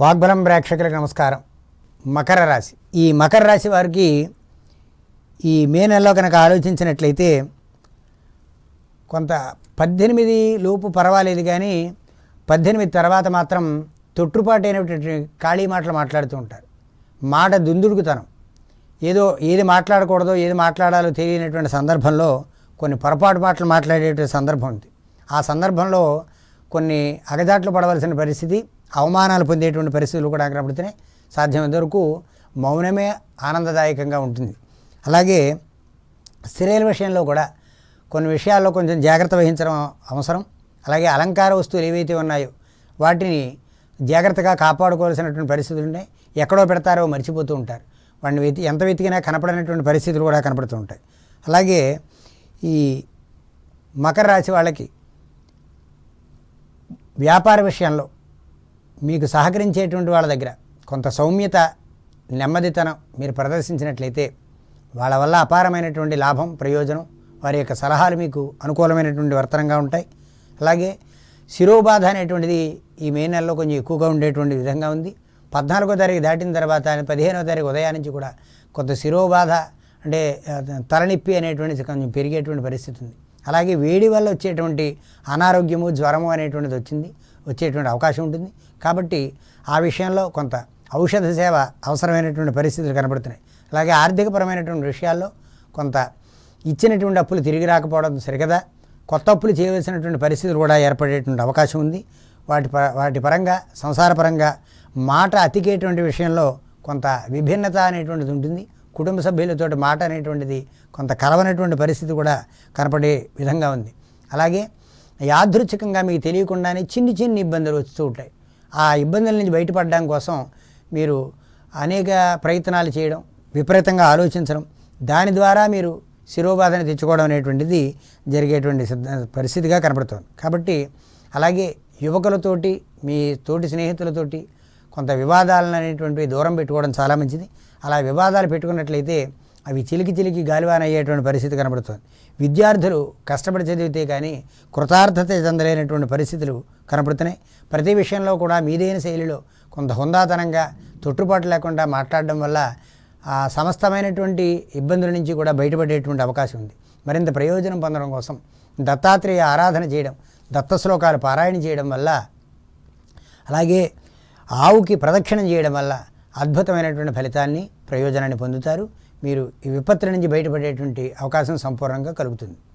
వాగ్బలం ప్రేక్షకులకు నమస్కారం. మకర రాశి. ఈ మకర రాశి వారికి ఈ మే నెలలో కనుక ఆలోచించినట్లయితే కొంత పద్దెనిమిది లోపు పర్వాలేదు కానీ పద్దెనిమిది తర్వాత మాత్రం తొట్టుపాటు అయినటువంటి ఖాళీ మాటలు మాట్లాడుతూ ఉంటారు. మాట దుందుడుకుతనం. ఏదో ఏది మాట్లాడకూడదో ఏది మాట్లాడాలో తెలియనటువంటి సందర్భంలో కొన్ని పొరపాటు మాటలు మాట్లాడేటువంటి సందర్భం ఉంది. ఆ సందర్భంలో కొన్ని అగజాట్లు పడవలసిన పరిస్థితి అవమానాలు పొందేటువంటి పరిస్థితులు కూడా కనబడుతున్నాయి సాధ్యమైనంత వరకు మౌనమే ఆనందదాయకంగా ఉంటుంది. అలాగే స్త్రీల విషయంలో కూడా కొన్ని విషయాల్లో కొంచెం జాగ్రత్త వహించడం అవసరం. అలాగే అలంకార వస్తువులు ఏవైతే ఉన్నాయో వాటిని జాగ్రత్తగా కాపాడుకోవాల్సినటువంటి పరిస్థితులు ఉన్నాయి. ఎక్కడో పెడతారో మర్చిపోతూ ఉంటారు. వాడిని వెతి ఎంత వెతికినా కనపడనటువంటి పరిస్థితులు కూడా కనపడుతూ ఉంటాయి. అలాగే ఈ మకర రాశి వాళ్ళకి వ్యాపార విషయంలో మీకు సహకరించేటువంటి వాళ్ళ దగ్గర కొంత సౌమ్యత నెమ్మదితనం మీరు ప్రదర్శించినట్లయితే వాళ్ళ వల్ల అపారమైనటువంటి లాభం ప్రయోజనం వారి యొక్క సలహాలు మీకు అనుకూలమైనటువంటి వర్తనంగా ఉంటాయి. అలాగే శిరోబాధ అనేటువంటిది ఈ మే నెలలో కొంచెం ఎక్కువగా ఉండేటువంటి విధంగా ఉంది. పద్నాలుగో తారీఖు దాటిన తర్వాత పదిహేనో తారీఖు ఉదయం నుంచి కూడా కొంత శిరోబాధ అంటే తలనొప్పి అనేటువంటిది కొంచెం పెరిగేటువంటి పరిస్థితి ఉంది. అలాగే వేడి వల్ల వచ్చేటువంటి అనారోగ్యము జ్వరము అనేటువంటిది వచ్చింది వచ్చేటువంటి అవకాశం ఉంటుంది. కాబట్టి ఆ విషయంలో కొంత ఔషధ సేవ అవసరమైనటువంటి పరిస్థితులు కనబడుతున్నాయి. అలాగే ఆర్థికపరమైనటువంటి విషయాల్లో కొంత ఇచ్చినటువంటి అప్పులు తిరిగి రాకపోవడం సరికదా కొత్త అప్పులు చేయవలసినటువంటి పరిస్థితులు కూడా ఏర్పడేటువంటి అవకాశం ఉంది. వాటి ప వాటి పరంగా సంసారపరంగా మాట అతికేటువంటి విషయంలో కొంత విభిన్నత అనేటువంటిది ఉంటుంది. కుటుంబ సభ్యులతో మాట అనేటువంటిది కొంత కలవనటువంటి పరిస్థితి కూడా కనపడే విధంగా ఉంది. అలాగే యాదృచ్ఛికంగా మీకు తెలియకుండానే చిన్ని చిన్ని ఇబ్బందులు వస్తూ ఉంటాయి. ఆ ఇబ్బందుల నుంచి బయటపడడం కోసం మీరు అనేక ప్రయత్నాలు చేయడం విపరీతంగా ఆలోచించడం దాని ద్వారా మీరు శిరోబాధను తెచ్చుకోవడం అనేటువంటిది జరిగేటువంటి సిద్ధ పరిస్థితిగా కనపడుతుంది. కాబట్టి అలాగే యువకులతోటి మీ తోటి స్నేహితులతోటి కొంత వివాదాలను అనేటువంటివి దూరం పెట్టుకోవడం చాలా మంచిది. అలా వివాదాలు పెట్టుకున్నట్లయితే అవి చిలికి చిలికి గాలివాన అయ్యేటువంటి పరిస్థితి కనబడుతుంది విద్యార్థులు కష్టపడి చదివితే కానీ కృతార్థత చెందలేనటువంటి పరిస్థితులు కనపడుతున్నాయి. ప్రతి విషయంలో కూడా మీదైన శైలిలో కొంత హుందాతనంగా తొట్టుపాటు లేకుండా మాట్లాడడం వల్ల ఆ సమస్తమైనటువంటి ఇబ్బందుల నుంచి కూడా బయటపడేటువంటి అవకాశం ఉంది. మరింత ప్రయోజనం పొందడం కోసం దత్తాత్రేయ ఆరాధన చేయడం దత్త శ్లోకాలు పారాయణ చేయడం వల్ల అలాగే ఆవుకి ప్రదక్షిణం చేయడం వల్ల అద్భుతమైనటువంటి ఫలితాన్ని ప్రయోజనాన్ని పొందుతారు. మీరు ఈ విపత్తుల నుంచి బయటపడేటువంటి అవకాశం సంపూర్ణంగా కలుగుతుంది.